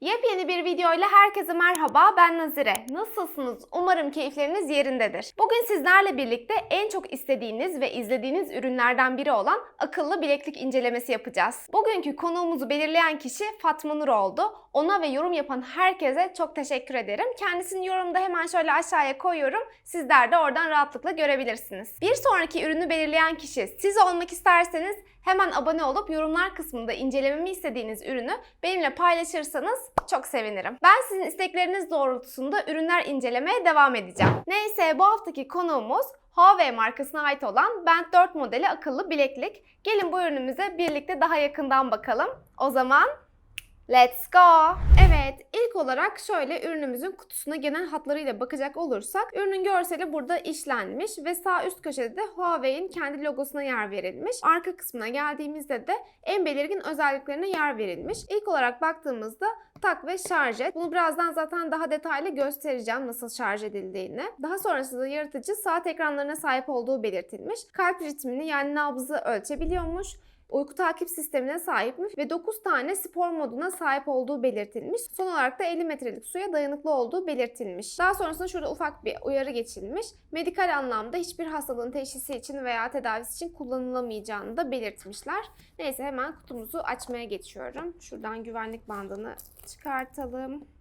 Yepyeni bir videoyla herkese merhaba. Ben Nazire. Nasılsınız? Umarım keyifleriniz yerindedir. Bugün sizlerle birlikte en çok istediğiniz ve izlediğiniz ürünlerden biri olan akıllı bileklik incelemesi yapacağız. Bugünkü konuğumuzu belirleyen kişi Fatma Nur oldu. Ona ve yorum yapan herkese çok teşekkür ederim. Kendisinin yorumunu da hemen şöyle aşağıya koyuyorum. Sizler de oradan rahatlıkla görebilirsiniz. Bir sonraki ürünü belirleyen kişi siz olmak isterseniz hemen abone olup yorumlar kısmında incelememi istediğiniz ürünü benimle paylaşırsanız çok sevinirim. Ben sizin istekleriniz doğrultusunda ürünler incelemeye devam edeceğim. Neyse bu haftaki konuğumuz Huawei markasına ait olan Band 4 modeli akıllı bileklik. Gelin bu ürünümüze birlikte daha yakından bakalım. O zaman Let's go! Evet, ilk olarak şöyle ürünümüzün kutusuna genel hatlarıyla bakacak olursak, ürünün görseli burada işlenmiş ve sağ üst köşede de Huawei'in kendi logosuna yer verilmiş. Arka kısmına geldiğimizde de en belirgin özelliklerine yer verilmiş. İlk olarak baktığımızda tak ve şarj et. Bunu birazdan zaten daha detaylı göstereceğim nasıl şarj edildiğini. Daha sonrasında yaratıcı saat ekranlarına sahip olduğu belirtilmiş. Kalp ritmini yani nabzı ölçebiliyormuş uyku takip sistemine sahipmiş ve 9 tane spor moduna sahip olduğu belirtilmiş. Son olarak da 50 metrelik suya dayanıklı olduğu belirtilmiş. Daha sonrasında şurada ufak bir uyarı geçilmiş. Medikal anlamda hiçbir hastalığın teşhisi için veya tedavisi için kullanılamayacağını da belirtmişler. Neyse hemen kutumuzu açmaya geçiyorum. Şuradan güvenlik bandını çıkartalım.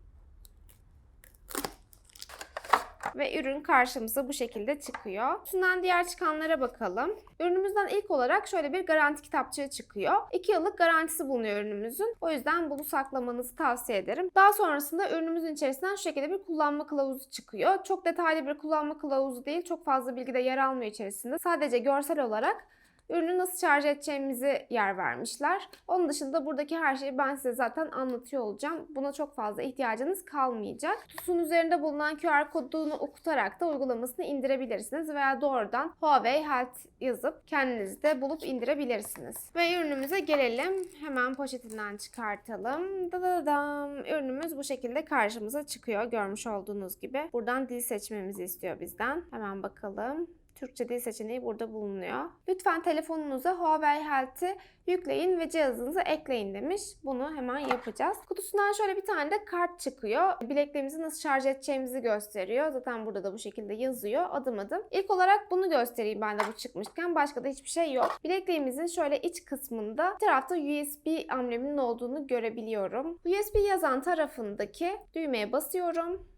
Ve ürün karşımıza bu şekilde çıkıyor. Üstünden diğer çıkanlara bakalım. Ürünümüzden ilk olarak şöyle bir garanti kitapçığı çıkıyor. 2 yıllık garantisi bulunuyor ürünümüzün. O yüzden bunu saklamanızı tavsiye ederim. Daha sonrasında ürünümüzün içerisinden şu şekilde bir kullanma kılavuzu çıkıyor. Çok detaylı bir kullanma kılavuzu değil, çok fazla bilgi de yer almıyor içerisinde. Sadece görsel olarak ürünü nasıl şarj edeceğimizi yer vermişler. Onun dışında buradaki her şeyi ben size zaten anlatıyor olacağım. Buna çok fazla ihtiyacınız kalmayacak. Kutusunun üzerinde bulunan QR kodunu okutarak da uygulamasını indirebilirsiniz veya doğrudan Huawei Health yazıp kendiniz de bulup indirebilirsiniz. Ve ürünümüze gelelim. Hemen poşetinden çıkartalım. Dadadam. Ürünümüz bu şekilde karşımıza çıkıyor görmüş olduğunuz gibi. Buradan dil seçmemizi istiyor bizden. Hemen bakalım. Türkçe dil seçeneği burada bulunuyor. Lütfen telefonunuza Huawei Health'i yükleyin ve cihazınıza ekleyin demiş. Bunu hemen yapacağız. Kutusundan şöyle bir tane de kart çıkıyor. Bileklerimizi nasıl şarj edeceğimizi gösteriyor. Zaten burada da bu şekilde yazıyor adım adım. İlk olarak bunu göstereyim ben de bu çıkmışken. Başka da hiçbir şey yok. Bilekliğimizin şöyle iç kısmında bir tarafta USB ambleminin olduğunu görebiliyorum. USB yazan tarafındaki düğmeye basıyorum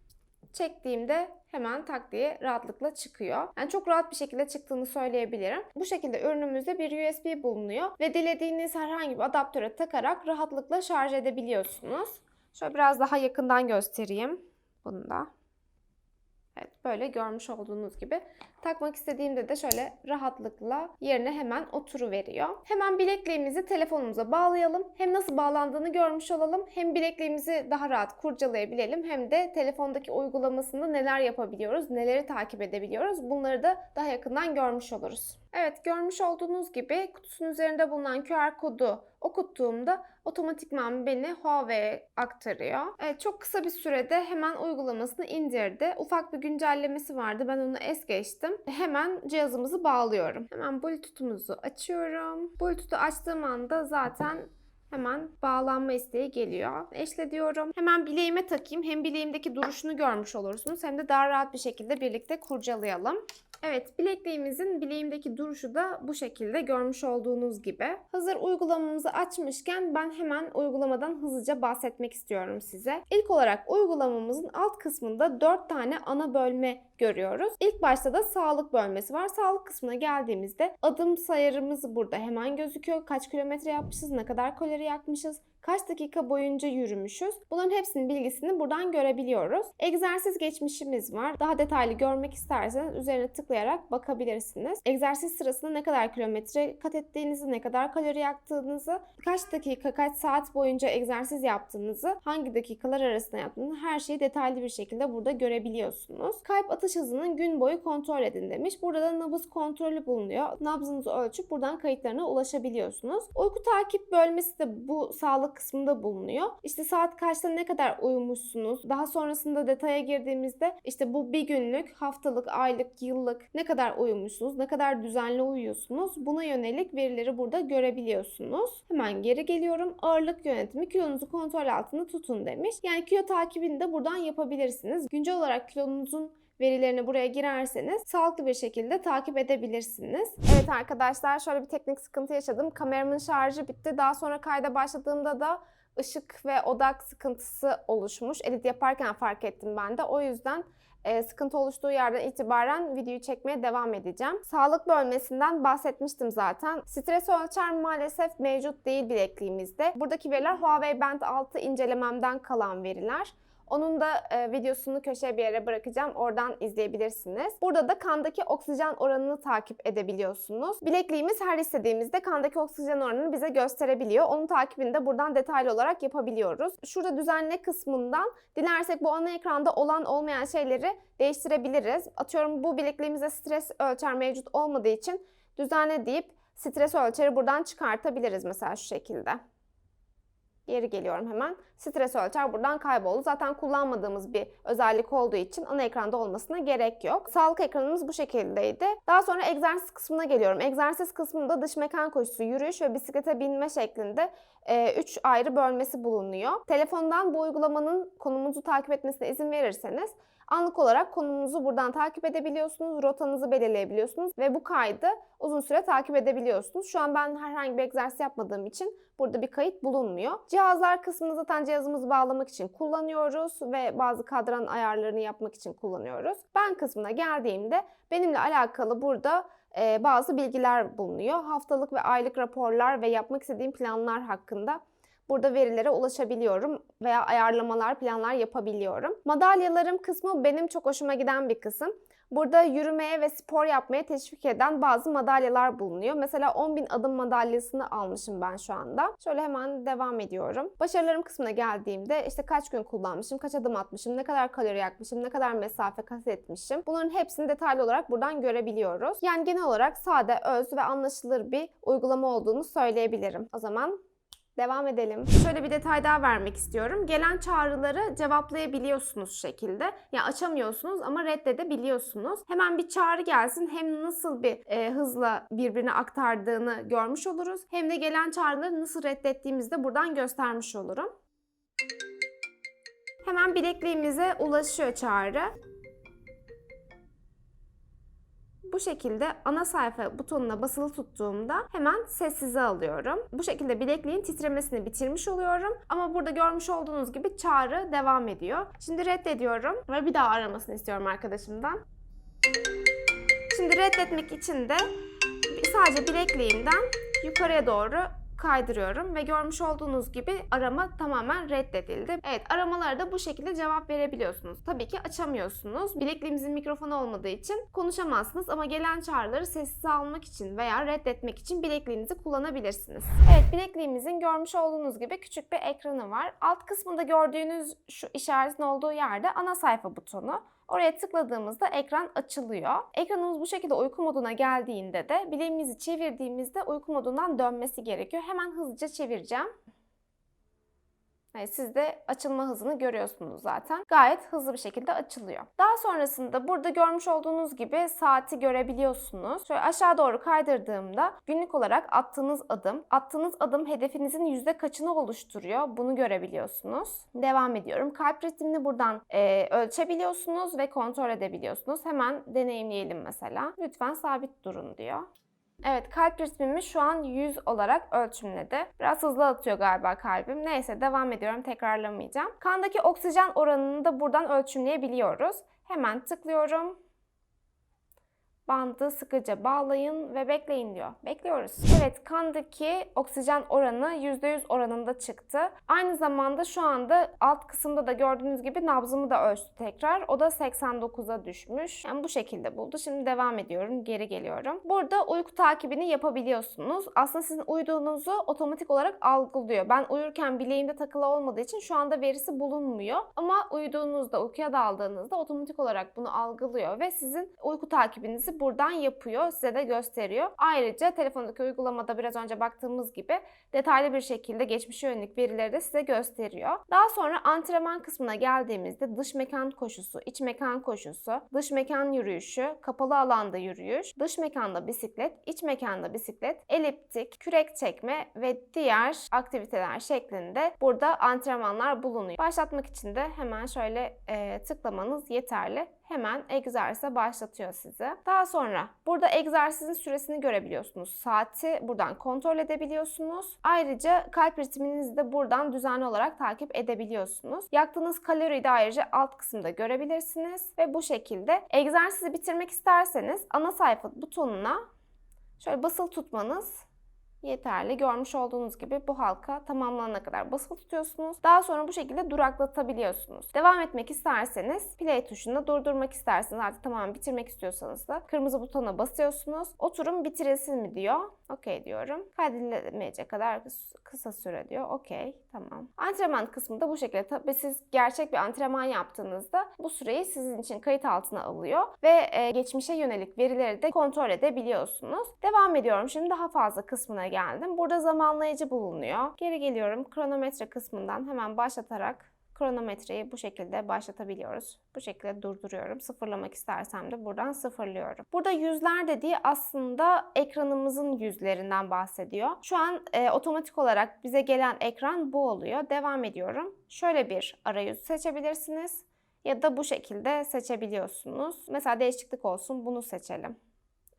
çektiğimde hemen tak diye rahatlıkla çıkıyor. Yani çok rahat bir şekilde çıktığını söyleyebilirim. Bu şekilde ürünümüzde bir USB bulunuyor ve dilediğiniz herhangi bir adaptöre takarak rahatlıkla şarj edebiliyorsunuz. Şöyle biraz daha yakından göstereyim bunu da. Evet böyle görmüş olduğunuz gibi takmak istediğimde de şöyle rahatlıkla yerine hemen oturu veriyor. Hemen bilekliğimizi telefonumuza bağlayalım. Hem nasıl bağlandığını görmüş olalım. Hem bilekliğimizi daha rahat kurcalayabilelim. Hem de telefondaki uygulamasında neler yapabiliyoruz, neleri takip edebiliyoruz. Bunları da daha yakından görmüş oluruz. Evet görmüş olduğunuz gibi kutusunun üzerinde bulunan QR kodu okuttuğumda otomatikman beni Huawei'ye aktarıyor. Evet, çok kısa bir sürede hemen uygulamasını indirdi. Ufak bir güncellemesi vardı. Ben onu es geçtim. Hemen cihazımızı bağlıyorum. Hemen Bluetooth'umuzu açıyorum. Bluetooth'u açtığım anda zaten Hemen bağlanma isteği geliyor. Eşle diyorum. Hemen bileğime takayım. Hem bileğimdeki duruşunu görmüş olursunuz hem de daha rahat bir şekilde birlikte kurcalayalım. Evet, bilekliğimizin bileğimdeki duruşu da bu şekilde görmüş olduğunuz gibi. Hazır uygulamamızı açmışken ben hemen uygulamadan hızlıca bahsetmek istiyorum size. İlk olarak uygulamamızın alt kısmında 4 tane ana bölme görüyoruz. İlk başta da sağlık bölmesi var. Sağlık kısmına geldiğimizde adım sayarımız burada hemen gözüküyor. Kaç kilometre yapmışız, ne kadar kalori yakmışız, kaç dakika boyunca yürümüşüz. Bunların hepsinin bilgisini buradan görebiliyoruz. Egzersiz geçmişimiz var. Daha detaylı görmek isterseniz üzerine tıklayarak bakabilirsiniz. Egzersiz sırasında ne kadar kilometre kat ettiğinizi, ne kadar kalori yaktığınızı, kaç dakika, kaç saat boyunca egzersiz yaptığınızı, hangi dakikalar arasında yaptığınızı her şeyi detaylı bir şekilde burada görebiliyorsunuz. Kalp atış hızının gün boyu kontrol edin demiş. Burada da nabız kontrolü bulunuyor. Nabzınızı ölçüp buradan kayıtlarına ulaşabiliyorsunuz. Uyku takip bölmesi de bu sağlık kısmında bulunuyor. İşte saat kaçta ne kadar uyumuşsunuz. Daha sonrasında detaya girdiğimizde işte bu bir günlük, haftalık, aylık, yıllık ne kadar uyumuşsunuz, ne kadar düzenli uyuyorsunuz. Buna yönelik verileri burada görebiliyorsunuz. Hemen geri geliyorum. Ağırlık yönetimi kilonuzu kontrol altında tutun demiş. Yani kilo takibini de buradan yapabilirsiniz. Güncel olarak kilonuzun verilerini buraya girerseniz sağlıklı bir şekilde takip edebilirsiniz. Evet arkadaşlar şöyle bir teknik sıkıntı yaşadım. Kameramın şarjı bitti. Daha sonra kayda başladığımda da ışık ve odak sıkıntısı oluşmuş. Edit yaparken fark ettim ben de. O yüzden e, sıkıntı oluştuğu yerden itibaren videoyu çekmeye devam edeceğim. Sağlık bölmesinden bahsetmiştim zaten. Stres ölçer maalesef mevcut değil bilekliğimizde. Buradaki veriler Huawei Band 6 incelememden kalan veriler. Onun da e, videosunu köşeye bir yere bırakacağım. Oradan izleyebilirsiniz. Burada da kandaki oksijen oranını takip edebiliyorsunuz. Bilekliğimiz her istediğimizde kandaki oksijen oranını bize gösterebiliyor. Onun takibini de buradan detaylı olarak yapabiliyoruz. Şurada düzenle kısmından dilersek bu ana ekranda olan olmayan şeyleri değiştirebiliriz. Atıyorum bu bilekliğimizde stres ölçer mevcut olmadığı için düzenle deyip stres ölçeri buradan çıkartabiliriz mesela şu şekilde. Geri geliyorum hemen. Stres ölçer buradan kayboldu. Zaten kullanmadığımız bir özellik olduğu için ana ekranda olmasına gerek yok. Sağlık ekranımız bu şekildeydi. Daha sonra egzersiz kısmına geliyorum. Egzersiz kısmında dış mekan koşusu, yürüyüş ve bisiklete binme şeklinde 3 ayrı bölmesi bulunuyor. Telefondan bu uygulamanın konumunuzu takip etmesine izin verirseniz Anlık olarak konumunuzu buradan takip edebiliyorsunuz, rotanızı belirleyebiliyorsunuz ve bu kaydı uzun süre takip edebiliyorsunuz. Şu an ben herhangi bir egzersiz yapmadığım için burada bir kayıt bulunmuyor. Cihazlar kısmını zaten cihazımızı bağlamak için kullanıyoruz ve bazı kadran ayarlarını yapmak için kullanıyoruz. Ben kısmına geldiğimde benimle alakalı burada bazı bilgiler bulunuyor. Haftalık ve aylık raporlar ve yapmak istediğim planlar hakkında Burada verilere ulaşabiliyorum veya ayarlamalar, planlar yapabiliyorum. Madalyalarım kısmı benim çok hoşuma giden bir kısım. Burada yürümeye ve spor yapmaya teşvik eden bazı madalyalar bulunuyor. Mesela 10.000 adım madalyasını almışım ben şu anda. Şöyle hemen devam ediyorum. Başarılarım kısmına geldiğimde işte kaç gün kullanmışım, kaç adım atmışım, ne kadar kalori yakmışım, ne kadar mesafe kat etmişim. Bunların hepsini detaylı olarak buradan görebiliyoruz. Yani genel olarak sade, öz ve anlaşılır bir uygulama olduğunu söyleyebilirim. O zaman Devam edelim. Şöyle bir detay daha vermek istiyorum. Gelen çağrıları cevaplayabiliyorsunuz şekilde. Ya yani açamıyorsunuz ama reddedebiliyorsunuz. Hemen bir çağrı gelsin hem nasıl bir e, hızla birbirine aktardığını görmüş oluruz. Hem de gelen çağrıları nasıl reddettiğimizi de buradan göstermiş olurum. Hemen bilekliğimize ulaşıyor çağrı. Bu şekilde ana sayfa butonuna basılı tuttuğumda hemen sessize alıyorum. Bu şekilde bilekliğin titremesini bitirmiş oluyorum. Ama burada görmüş olduğunuz gibi çağrı devam ediyor. Şimdi reddediyorum ve bir daha aramasını istiyorum arkadaşımdan. Şimdi reddetmek için de sadece bilekliğimden yukarıya doğru kaydırıyorum ve görmüş olduğunuz gibi arama tamamen reddedildi. Evet aramalara da bu şekilde cevap verebiliyorsunuz. Tabii ki açamıyorsunuz. Bilekliğimizin mikrofonu olmadığı için konuşamazsınız ama gelen çağrıları sessize almak için veya reddetmek için bilekliğinizi kullanabilirsiniz. Evet bilekliğimizin görmüş olduğunuz gibi küçük bir ekranı var. Alt kısmında gördüğünüz şu işaretin olduğu yerde ana sayfa butonu. Oraya tıkladığımızda ekran açılıyor. Ekranımız bu şekilde uyku moduna geldiğinde de bileğimizi çevirdiğimizde uyku modundan dönmesi gerekiyor. Hemen hızlıca çevireceğim. Siz de açılma hızını görüyorsunuz zaten. Gayet hızlı bir şekilde açılıyor. Daha sonrasında burada görmüş olduğunuz gibi saati görebiliyorsunuz. Şöyle aşağı doğru kaydırdığımda günlük olarak attığınız adım, attığınız adım hedefinizin yüzde kaçını oluşturuyor bunu görebiliyorsunuz. Devam ediyorum. Kalp ritmini buradan e, ölçebiliyorsunuz ve kontrol edebiliyorsunuz. Hemen deneyimleyelim mesela. Lütfen sabit durun diyor. Evet kalp ritmimi şu an 100 olarak ölçümledi. Biraz hızlı atıyor galiba kalbim. Neyse devam ediyorum tekrarlamayacağım. Kandaki oksijen oranını da buradan ölçümleyebiliyoruz. Hemen tıklıyorum bandı sıkıca bağlayın ve bekleyin diyor. Bekliyoruz. Evet kandaki oksijen oranı %100 oranında çıktı. Aynı zamanda şu anda alt kısımda da gördüğünüz gibi nabzımı da ölçtü tekrar. O da 89'a düşmüş. Yani bu şekilde buldu. Şimdi devam ediyorum. Geri geliyorum. Burada uyku takibini yapabiliyorsunuz. Aslında sizin uyuduğunuzu otomatik olarak algılıyor. Ben uyurken bileğimde takılı olmadığı için şu anda verisi bulunmuyor. Ama uyuduğunuzda, uykuya daldığınızda otomatik olarak bunu algılıyor ve sizin uyku takibinizi buradan yapıyor. Size de gösteriyor. Ayrıca telefondaki uygulamada biraz önce baktığımız gibi detaylı bir şekilde geçmişe yönelik verileri de size gösteriyor. Daha sonra antrenman kısmına geldiğimizde dış mekan koşusu, iç mekan koşusu, dış mekan yürüyüşü, kapalı alanda yürüyüş, dış mekanda bisiklet, iç mekanda bisiklet, eliptik, kürek çekme ve diğer aktiviteler şeklinde burada antrenmanlar bulunuyor. Başlatmak için de hemen şöyle e, tıklamanız yeterli. Hemen egzersize başlatıyor sizi. Daha sonra burada egzersizin süresini görebiliyorsunuz. Saati buradan kontrol edebiliyorsunuz. Ayrıca kalp ritminizi de buradan düzenli olarak takip edebiliyorsunuz. Yaktığınız kaloriyi de ayrıca alt kısımda görebilirsiniz. Ve bu şekilde egzersizi bitirmek isterseniz ana sayfa butonuna şöyle basılı tutmanız yeterli. Görmüş olduğunuz gibi bu halka tamamlanana kadar basılı tutuyorsunuz. Daha sonra bu şekilde duraklatabiliyorsunuz. Devam etmek isterseniz play tuşuna durdurmak isterseniz artık tamamen bitirmek istiyorsanız da kırmızı butona basıyorsunuz. Oturum bitirilsin mi diyor. Okey diyorum. Kaydedilemeyecek kadar kıs- kısa süre diyor. Okey tamam. Antrenman kısmı da bu şekilde. Tabii siz gerçek bir antrenman yaptığınızda bu süreyi sizin için kayıt altına alıyor ve e, geçmişe yönelik verileri de kontrol edebiliyorsunuz. Devam ediyorum. Şimdi daha fazla kısmına geldim. Burada zamanlayıcı bulunuyor. Geri geliyorum. Kronometre kısmından hemen başlatarak kronometreyi bu şekilde başlatabiliyoruz. Bu şekilde durduruyorum. Sıfırlamak istersem de buradan sıfırlıyorum. Burada yüzler dediği aslında ekranımızın yüzlerinden bahsediyor. Şu an e, otomatik olarak bize gelen ekran bu oluyor. Devam ediyorum. Şöyle bir arayüz seçebilirsiniz. Ya da bu şekilde seçebiliyorsunuz. Mesela değişiklik olsun bunu seçelim.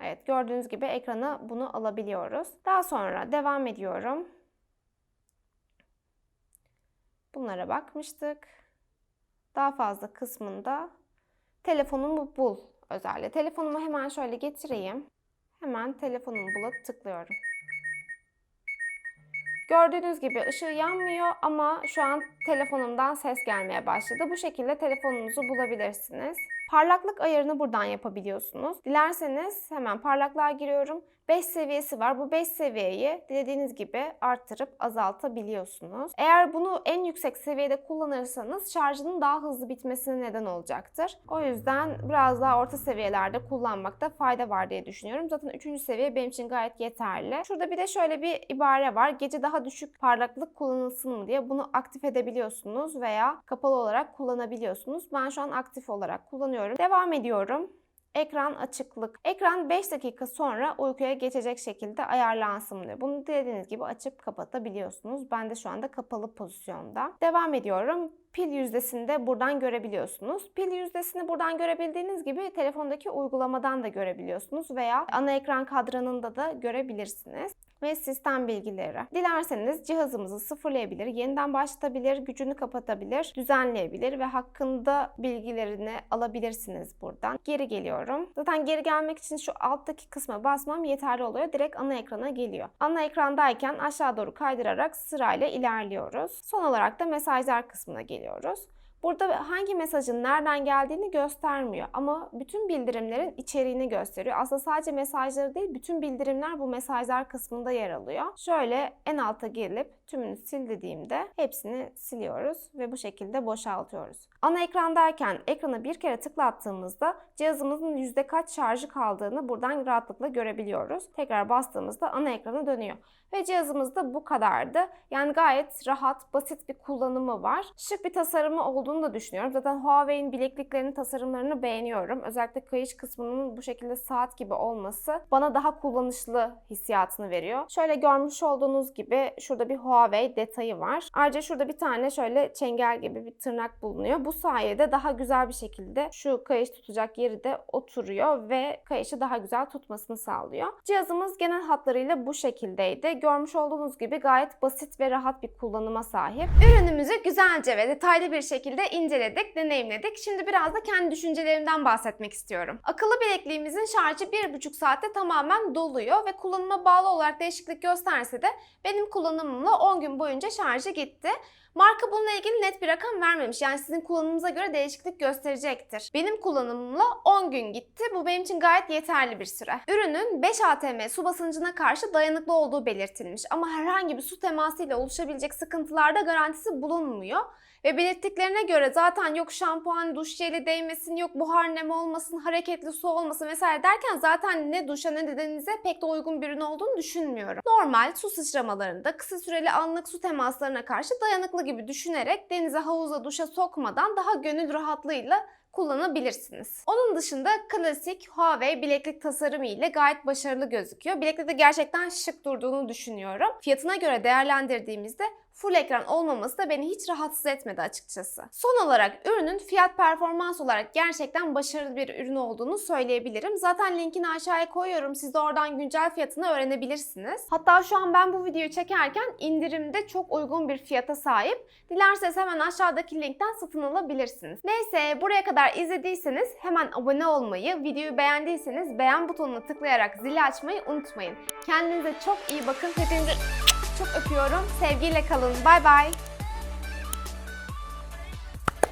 Evet gördüğünüz gibi ekrana bunu alabiliyoruz. Daha sonra devam ediyorum. Bunlara bakmıştık. Daha fazla kısmında telefonumu bul özelliği. Telefonumu hemen şöyle getireyim. Hemen telefonumu bula tıklıyorum. Gördüğünüz gibi ışığı yanmıyor ama şu an telefonumdan ses gelmeye başladı. Bu şekilde telefonunuzu bulabilirsiniz. Parlaklık ayarını buradan yapabiliyorsunuz. Dilerseniz hemen parlaklığa giriyorum. 5 seviyesi var. Bu 5 seviyeyi dilediğiniz gibi arttırıp azaltabiliyorsunuz. Eğer bunu en yüksek seviyede kullanırsanız şarjının daha hızlı bitmesine neden olacaktır. O yüzden biraz daha orta seviyelerde kullanmakta fayda var diye düşünüyorum. Zaten 3. seviye benim için gayet yeterli. Şurada bir de şöyle bir ibare var. Gece daha düşük parlaklık kullanılsın mı diye bunu aktif edebiliyorsunuz veya kapalı olarak kullanabiliyorsunuz. Ben şu an aktif olarak kullanıyorum. Devam ediyorum. Ekran açıklık. Ekran 5 dakika sonra uykuya geçecek şekilde ayarlansın diyor. Bunu dilediğiniz gibi açıp kapatabiliyorsunuz. Ben de şu anda kapalı pozisyonda. Devam ediyorum. Pil yüzdesini de buradan görebiliyorsunuz. Pil yüzdesini buradan görebildiğiniz gibi telefondaki uygulamadan da görebiliyorsunuz veya ana ekran kadranında da görebilirsiniz ve sistem bilgileri. Dilerseniz cihazımızı sıfırlayabilir, yeniden başlatabilir, gücünü kapatabilir, düzenleyebilir ve hakkında bilgilerini alabilirsiniz buradan. Geri geliyorum. Zaten geri gelmek için şu alttaki kısma basmam yeterli oluyor. Direkt ana ekrana geliyor. Ana ekrandayken aşağı doğru kaydırarak sırayla ilerliyoruz. Son olarak da mesajlar kısmına geliyoruz. Burada hangi mesajın nereden geldiğini göstermiyor ama bütün bildirimlerin içeriğini gösteriyor. Aslında sadece mesajları değil, bütün bildirimler bu mesajlar kısmında yer alıyor. Şöyle en alta gelip tümünü sil dediğimde hepsini siliyoruz ve bu şekilde boşaltıyoruz. Ana ekrandayken ekrana bir kere tıklattığımızda cihazımızın yüzde kaç şarjı kaldığını buradan rahatlıkla görebiliyoruz. Tekrar bastığımızda ana ekrana dönüyor. Ve cihazımız da bu kadardı. Yani gayet rahat, basit bir kullanımı var. Şık bir tasarımı olduğunu da düşünüyorum. Zaten Huawei'in bilekliklerinin tasarımlarını beğeniyorum. Özellikle kayış kısmının bu şekilde saat gibi olması bana daha kullanışlı hissiyatını veriyor. Şöyle görmüş olduğunuz gibi şurada bir Huawei detayı var. Ayrıca şurada bir tane şöyle çengel gibi bir tırnak bulunuyor. Bu sayede daha güzel bir şekilde şu kayış tutacak yeri de oturuyor ve kayışı daha güzel tutmasını sağlıyor. Cihazımız genel hatlarıyla bu şekildeydi. Görmüş olduğunuz gibi gayet basit ve rahat bir kullanıma sahip. Ürünümüzü güzelce ve detaylı bir şekilde inceledik, deneyimledik. Şimdi biraz da kendi düşüncelerimden bahsetmek istiyorum. Akıllı bilekliğimizin şarjı 1,5 saatte tamamen doluyor ve kullanıma bağlı olarak değişiklik gösterse de benim kullanımımla 10 gün boyunca şarjı gitti. Marka bununla ilgili net bir rakam vermemiş. Yani sizin kullanımınıza göre değişiklik gösterecektir. Benim kullanımımla 10 gün gitti. Bu benim için gayet yeterli bir süre. Ürünün 5 atm su basıncına karşı dayanıklı olduğu belirtilmiş. Ama herhangi bir su temasıyla oluşabilecek sıkıntılarda garantisi bulunmuyor. Ve belirttiklerine göre zaten yok şampuan, duş jeli değmesin, yok buhar nem olmasın, hareketli su olmasın vesaire derken zaten ne duşa ne de denize pek de uygun bir ürün olduğunu düşünmüyorum. Normal su sıçramalarında kısa süreli anlık su temaslarına karşı dayanıklı gibi düşünerek denize, havuza, duşa sokmadan daha gönül rahatlığıyla kullanabilirsiniz. Onun dışında klasik Huawei bileklik tasarımı ile gayet başarılı gözüküyor. Bileklik de gerçekten şık durduğunu düşünüyorum. Fiyatına göre değerlendirdiğimizde full ekran olmaması da beni hiç rahatsız etmedi açıkçası. Son olarak ürünün fiyat performans olarak gerçekten başarılı bir ürün olduğunu söyleyebilirim. Zaten linkini aşağıya koyuyorum. Siz de oradan güncel fiyatını öğrenebilirsiniz. Hatta şu an ben bu videoyu çekerken indirimde çok uygun bir fiyata sahip. Dilerseniz hemen aşağıdaki linkten satın alabilirsiniz. Neyse buraya kadar izlediyseniz hemen abone olmayı, videoyu beğendiyseniz beğen butonuna tıklayarak zili açmayı unutmayın. Kendinize çok iyi bakın. Hepinizi çok öpüyorum. Sevgiyle kalın. Bay bay.